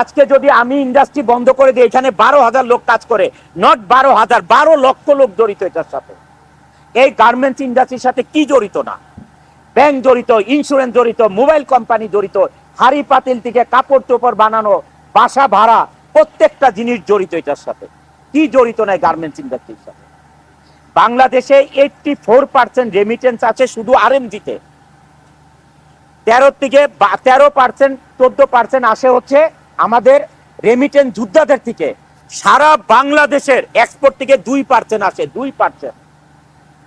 আজকে যদি আমি ইন্ডাস্ট্রি বন্ধ করে দিই, এখানে বারো হাজার লোক কাজ করে নট বারো হাজার, বারো লক্ষ লোক জড়িত এটার সাথে। এই গার্মেন্টস ইন্ডাস্ট্রির সাথে কি জড়িত না? ব্যাংক জড়িত ইন্স্যুরেন্স জড়িত মোবাইল কোম্পানি জড়িত, হাড়ি পাতিল থেকে কাপড় চোপড় বানানো, বাসা ভাড়া, প্রত্যেকটা জিনিস জড়িত এটার সাথে। কি জড়িত নাই গার্মেন্টস ইন্ডাস্ট্রির সাথে? বাংলাদেশে এইটটি ফোর পার্সেন্ট রেমিটেন্স আছে শুধু আরএমজিতে তেরো থেকে তেরো পার্সেন্ট চোদ্দ পার্সেন্ট আসে হচ্ছে আমাদের রেমিটেন্স যোদ্ধাদের থেকে সারা বাংলাদেশের এক্সপোর্ট থেকে দুই পার্সেন্ট আসে, দুই পার্সেন্ট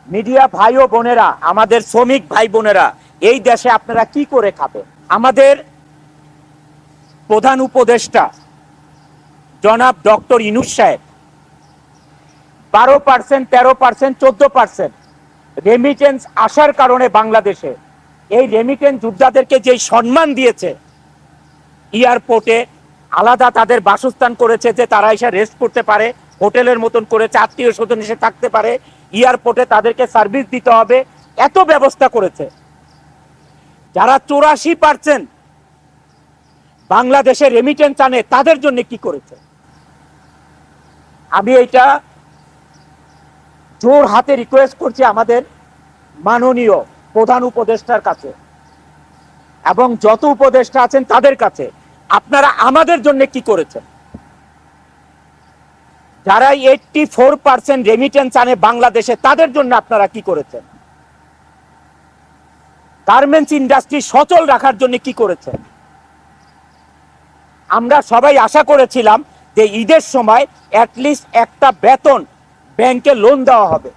মিডিয়া ভাই ও বোনেরা, আমাদের শ্রমিক ভাই বোনেরা, এই দেশে আপনারা কি করে খাবেন? আমাদের প্রধান উপদেষ্টা জনাব ডক্টর ইনুস সাহেব, বারো পার্সেন্ট তেরো পার্সেন্ট চোদ্দ পার্সেন্ট রেমিটেন্স আসার কারণে বাংলাদেশে এই রেমিটেন্স যোদ্ধাদেরকে যে সম্মান দিয়েছে এয়ারপোর্টে আলাদা তাদের বাসস্থান করেছে যে তারা এসে রেস্ট করতে পারে, হোটেলের মতন করেছে, আত্মীয় স্বজন এসে থাকতে পারে এয়ারপোর্টে তাদেরকে সার্ভিস দিতে হবে, এত ব্যবস্থা করেছে। যারা চৌরাশি পার্সেন্ট বাংলাদেশে রেমিটেন্স আনে, তাদের জন্য কি করেছে? আমি এটা জোর হাতে রিকোয়েস্ট করছি আমাদের মাননীয় প্রধান উপদেষ্টার কাছে এবং যত উপদেষ্টা আছেন তাদের কাছে। আপনারা আমাদের জন্য কি করেছেন? যারা এইটটি ফোর পার্সেন্ট রেমিটেন্স আনে বাংলাদেশে, তাদের জন্য আপনারা কি করেছেন? গার্মেন্টস ইন্ডাস্ট্রি সচল রাখার জন্য কি করেছেন? আমরা সবাই আশা করেছিলাম যে ঈদের সময় অ্যাটলিস্ট একটা বেতন ব্যাংকে লোন দেওয়া হবে।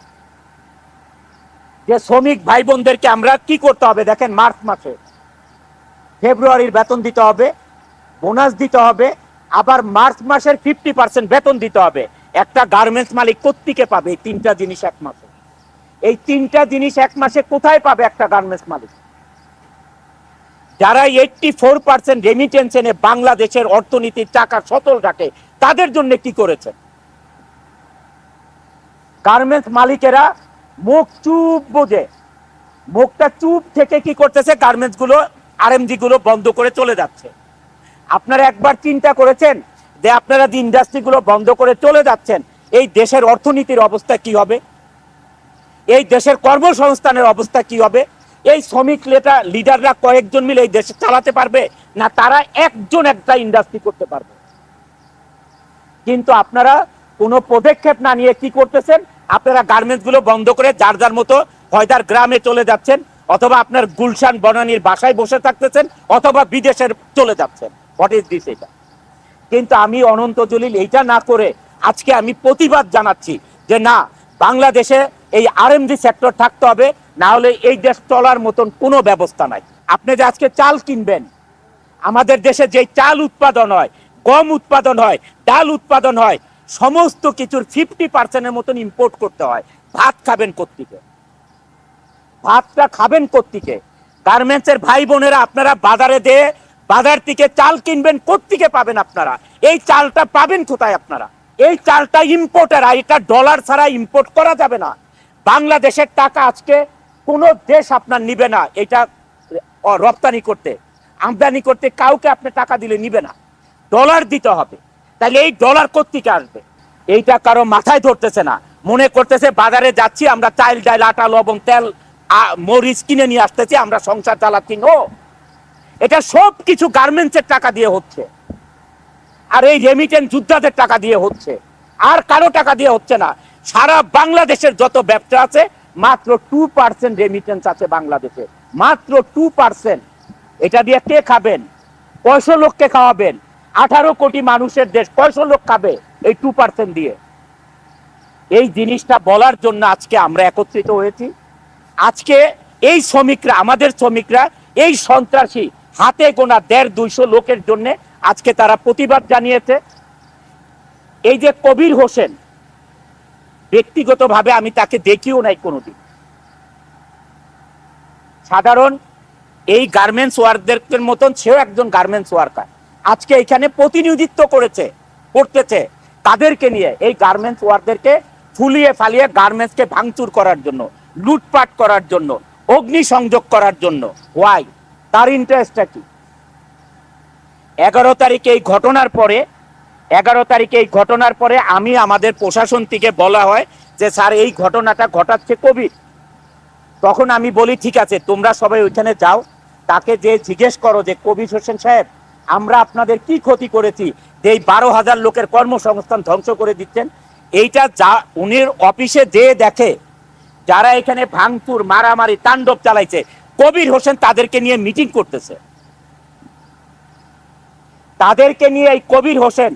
যে শ্রমিক ভাই বোনদেরকে আমরা কি করতে হবে? দেখেন মার্চ মাসে। ফেব্রুয়ারির বেতন দিতে হবে। বোনাস দিতে হবে, আবার মার্চ মাসের ফিফটি পার্সেন্ট বেতন দিতে হবে। একটা গার্মেন্টস মালিক কোত্থেকে পাবে? এই তিনটা জিনিস এক মাসে। এই তিনটা জিনিস এক মাসে কোথায় পাবে একটা গার্মেন্টস মালিক? যারা এইটটি ফোর পার্সেন্ট রেমিটেন্স এনে বাংলাদেশের অর্থনীতির টাকা সচল রাখে, তাদের জন্য কি করেছে? গার্মেন্টস মালিকেরা মুখ চুপ বোঝে। মুখটা চুপ থেকে কি করতেছে? গার্মেন্টসগুলো আরএমজি গুলো বন্ধ করে চলে যাচ্ছে। আপনারা একবার চিন্তা করেছেন যে আপনারা যে ইন্ডাস্ট্রি গুলো বন্ধ করে চলে যাচ্ছেন, এই দেশের অর্থনীতির অবস্থা কি হবে? এই দেশের কর্মসংস্থানের অবস্থা কি হবে? এই শ্রমিক লেটা লিডাররা কয়েকজন মিলে এই দেশে চালাতে পারবে? না তারা একজন একটা ইন্ডাস্ট্রি করতে পারবে? কিন্তু আপনারা কোনো পদক্ষেপ না নিয়ে কি করতেছেন? আপনারা গার্মেন্টসগুলো বন্ধ করে যার যার মতো হয়দার গ্রামে চলে যাচ্ছেন, অথবা আপনার গুলশান, বনানির বাসায় বসে থাকতেছেন, অথবা বিদেশের চলে যাচ্ছেন। হোয়াট ইজ দিস এটা? কিন্তু আমি অনন্ত জলিল এইটা না করে আজকে আমি প্রতিবাদ জানাচ্ছি যে না, বাংলাদেশে এই আরএমডি সেক্টর থাকতে হবে, না হলে এই দেশ চলার মতন কোনো ব্যবস্থা নাই। আপনি যে আজকে চাল কিনবেন, আমাদের দেশে যে চাল উৎপাদন হয়, গম উৎপাদন হয়, ডাল উৎপাদন হয়, সমস্ত কিছুর ফিফটি পার্সেন্টের মতন ইম্পোর্ট করতে হয়। ভাত খাবেন কোত্থেকে? ভাতটা খাবেন কোত্থেকে? গার্মেন্টসের ভাই বোনেরা আপনারা বাজারে দিয়ে বাজার থেকে চাল কিনবেন, কোত্থেকে পাবেন আপনারা? এই চালটা পাবেন কোথায় আপনারা? এই চালটা ইম্পোর্টার আর এটা ডলার ছাড়া ইম্পোর্ট করা যাবে না। বাংলাদেশের টাকা আজকে কোনো দেশ আপনার নিবে না। এটা রপ্তানি করতে। আমদানি করতে কাউকে আপনি টাকা দিলে নিবে না। ডলার দিতে হবে। তাহলে এই ডলার কোত্থেকে আসবে? এইটা কারও মাথায় ধরতেছে না। মনে করতেছে, বাজারে যাচ্ছি, আমরা চাল, ডাল, আটা, লবণ, তেল মরিচ কিনে নিয়ে আসতেছি, আমরা সংসার চালাচ্ছি। নো! এটা সব কিছু গার্মেন্টসের টাকা দিয়ে হচ্ছে। আর এই রেমিটেন্স যোদ্ধাদের টাকা দিয়ে হচ্ছে। আর কারও টাকা দিয়ে হচ্ছে না। সারা বাংলাদেশের যত ব্যবসা আছে, মাত্র টু পার্সেন্ট রেমিটেন্স আছে বাংলাদেশে। মাত্র টু পার্সেন্ট এটা দিয়ে কে খাবেন? কয়শো লোককে খাওয়াবেন? আঠারো কোটি মানুষের দেশ কয়শো লোক খাবে এই টু পার্সেন্ট দিয়ে? এই জিনিসটা বলার জন্য আজকে আমরা একত্রিত হয়েছি। আজকে এই শ্রমিকরা, আমাদের শ্রমিকরা, এই সন্ত্রাসী হাতে গোনা দেড় দুইশো লোকের জন্য আজকে তারা প্রতিবাদ জানিয়েছে। এই যে কবির হোসেন, ব্যক্তিগতভাবে আমি তাকে দেখিও নাই কোনোদিন। সাধারণ এই গার্মেন্টস ওয়ার্কদের মতন সেও একজন গার্মেন্টস ওয়ার্কার আজকে এখানে প্রতিনিধিত্ব করেছে, করতেছে। তাদেরকে নিয়ে এই গার্মেন্টস ওয়ার্কদেরকে ফুলিয়ে ফালিয়ে গার্মেন্টসকে ভাঙচুর করার জন্য, লুটপাট করার জন্য অগ্নি সংযোগ করার জন্য। ওয়াই তার ইন্টারেস্টটা কি? এগারো তারিখে এই ঘটনার পরে, এগারো তারিখে এই ঘটনার পরে আমি আমাদের প্রশাসন থেকে বলা হয় যে, স্যার, এই ঘটনাটা ঘটাচ্ছে কোভিড তখন আমি বলি, ঠিক আছে, তোমরা সবাই ওইখানে যাও। তাকে যে জিজ্ঞেস করো যে, কবির হোসেন সাহেব, আমরা আপনাদের কি ক্ষতি করেছি? যে এই বারো হাজার লোকের কর্মসংস্থান ধ্বংস করে দিচ্ছেন। এইটা যা, উনির অফিসে যে দেখে, যারা এখানে ভাঙচুর, মারামারি, তাণ্ডব চালাইছে কবির হোসেন তাদেরকে নিয়ে মিটিং করতেছে। তাদেরকে নিয়ে এই কবির হোসেন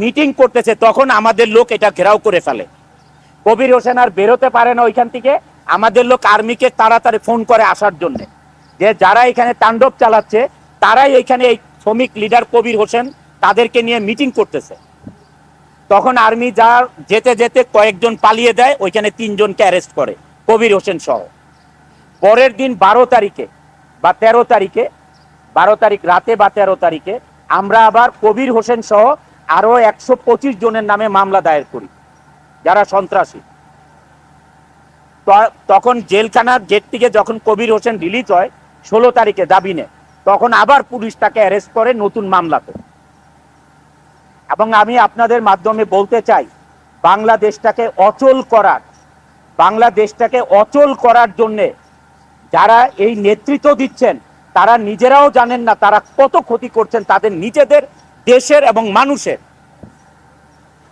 মিটিং করতেছে, তখন আমাদের লোক এটা ঘেরাও করে ফেলে। কবির হোসেন আর বেরোতে পারে না ওইখান থেকে, আমাদের লোক আর্মিকে তাড়াতাড়ি ফোন করে আসার জন্য। যে যারা এখানে তাণ্ডব চালাচ্ছে, তারাই এখানে এই শ্রমিক লিডার কবির হোসেন তাদেরকে নিয়ে মিটিং করতেছে। তখন আর্মি যা যেতে যেতে কয়েকজন পালিয়ে দেয়, ওইখানে তিনজনকে অ্যারেস্ট করে, কবির হোসেন সহ। পরের দিন বারো তারিখে বা তেরো তারিখে, বারো তারিখ রাতে বা তেরো তারিখে আমরা আবার কবির হোসেন সহ আরও একশো পঁচিশ জনের নামে মামলা দায়ের করি, যারা সন্ত্রাসী। তখন জেলখানার গেট থেকে যখন কবির হোসেন রিলিজ হয় ষোলো তারিখে জামিনে তখন আবার পুলিশ তাকে অ্যারেস্ট করে নতুন মামলাতে। এবং আমি আপনাদের মাধ্যমে বলতে চাই, বাংলাদেশটাকে অচল করার, বাংলাদেশটাকে অচল করার জন্যে যারা এই নেতৃত্ব দিচ্ছেন, তারা নিজেরাও জানেন না তারা কত ক্ষতি করছেন তাদের নিজেদের, দেশের এবং মানুষের।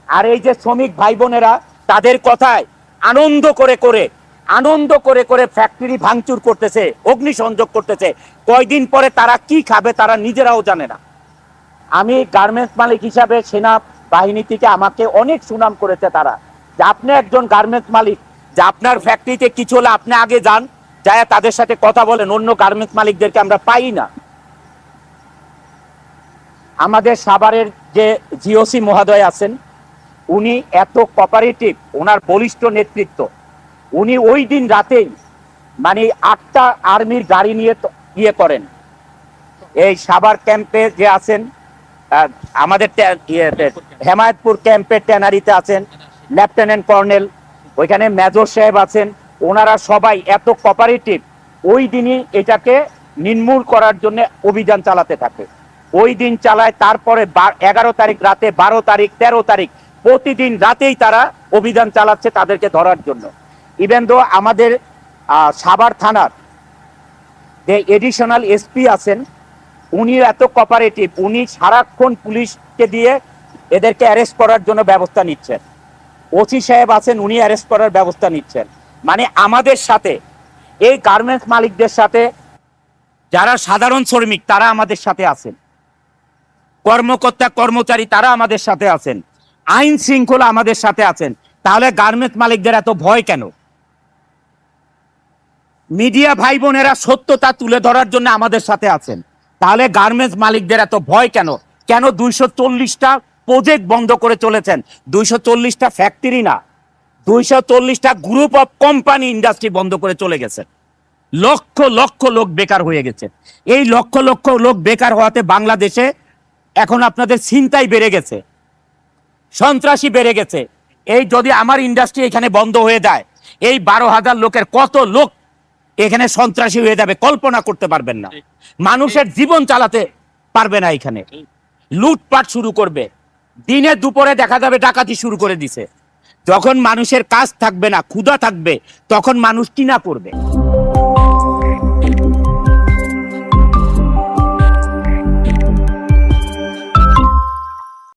আর এই যে শ্রমিক ভাই বোনেরা তাদের কথায় আনন্দ করে করে, আনন্দ করে করে ফ্যাক্টরি ভাঙচুর করতেছে, অগ্নিসংযোগ করতেছে, কয়দিন পরে তারা কি খাবে তারা নিজেরাও জানে না। আমি গার্মেন্টস মালিক হিসাবে সেনা বাহিনী থেকে আমাকে অনেক সুনাম করেছে তারা, যে আপনি একজন গার্মেন্টস মালিক, যে আপনার ফ্যাক্টরিতে কিছু হলে আপনি আগে যান যায় তাদের সাথে কথা বলেন, অন্য গার্মেন্টস মালিকদেরকে আমরা পাই না। আমাদের সাভারের যে জিওসি মহোদয় আছেন, উনি এত কপারেটিভ ওনার বলিষ্ঠ নেতৃত্ব। উনি ওই দিন রাতেই মানে আটটা আর্মির গাড়ি নিয়ে ইয়ে করেন। এই সাভার ক্যাম্পে যে আছেন আমাদের ট্যা- হেমায়তপুর ক্যাম্পের ট্যানারিতে আছেন, লেফটেন্যান্ট কর্নেল, ওইখানে মেজর সাহেব আছেন ওনারা সবাই এত কপারেটিভ ওই দিনই এটাকে নির্মূল করার জন্য অভিযান চালাতে থাকে। ওই দিন চালায়, তারপরে এগারো তারিখ রাতে বারো তারিখ, তেরো তারিখ, প্রতিদিন রাতেই তারা অভিযান চালাচ্ছে তাদেরকে ধরার জন্য। ইভেন দো আমাদের সাভার থানার যে এডিশনাল এসপি আছেন উনি এত কপারেটিভ উনি সারাক্ষণ পুলিশকে দিয়ে এদেরকে অ্যারেস্ট করার জন্য ব্যবস্থা নিচ্ছেন। ওসি সাহেব আছেন, উনি অ্যারেস্ট করার ব্যবস্থা নিচ্ছেন। মানে আমাদের সাথে, এই গার্মেন্টস মালিকদের সাথে যারা সাধারণ শ্রমিক, তারা আমাদের সাথে আছেন। কর্মকর্তা, কর্মচারী, তারা আমাদের সাথে আছেন। আইন শৃঙ্খলা আমাদের সাথে আছেন। তাহলে গার্মেন্টস মালিকদের এত ভয় কেন? মিডিয়া ভাই বোনেরা সত্যতা তুলে ধরার জন্য আমাদের সাথে আছেন। তাহলে গার্মেন্টস মালিকদের এত ভয় কেন? কেন দুইশো চল্লিশটা প্রজেক্ট বন্ধ করে চলেছেন? দুইশো চল্লিশটা ফ্যাক্টরি না। দুইশো গ্রুপ অফ কোম্পানি ইন্ডাস্ট্রি বন্ধ করে চলে গেছে। লক্ষ লক্ষ লোক বেকার হয়ে গেছে। এই লক্ষ লক্ষ লোক বেকার হওয়াতে বাংলাদেশে এখন আপনাদের চিন্তাই বেড়ে গেছে। সন্ত্রাসী বেড়ে গেছে। এই যদি আমার ইন্ডাস্ট্রি এখানে বন্ধ হয়ে যায়, এই বারো হাজার লোকের কত লোক এখানে সন্ত্রাসী হয়ে যাবে কল্পনা করতে পারবেন না। মানুষের জীবন চালাতে পারবে না এখানে। লুটপাট শুরু করবে। দিনে দুপুরে দেখা যাবে ডাকাতি শুরু করে দিছে। যখন মানুষের কাজ থাকবে না ক্ষুধা থাকবে তখন মানুষ কিনা করবে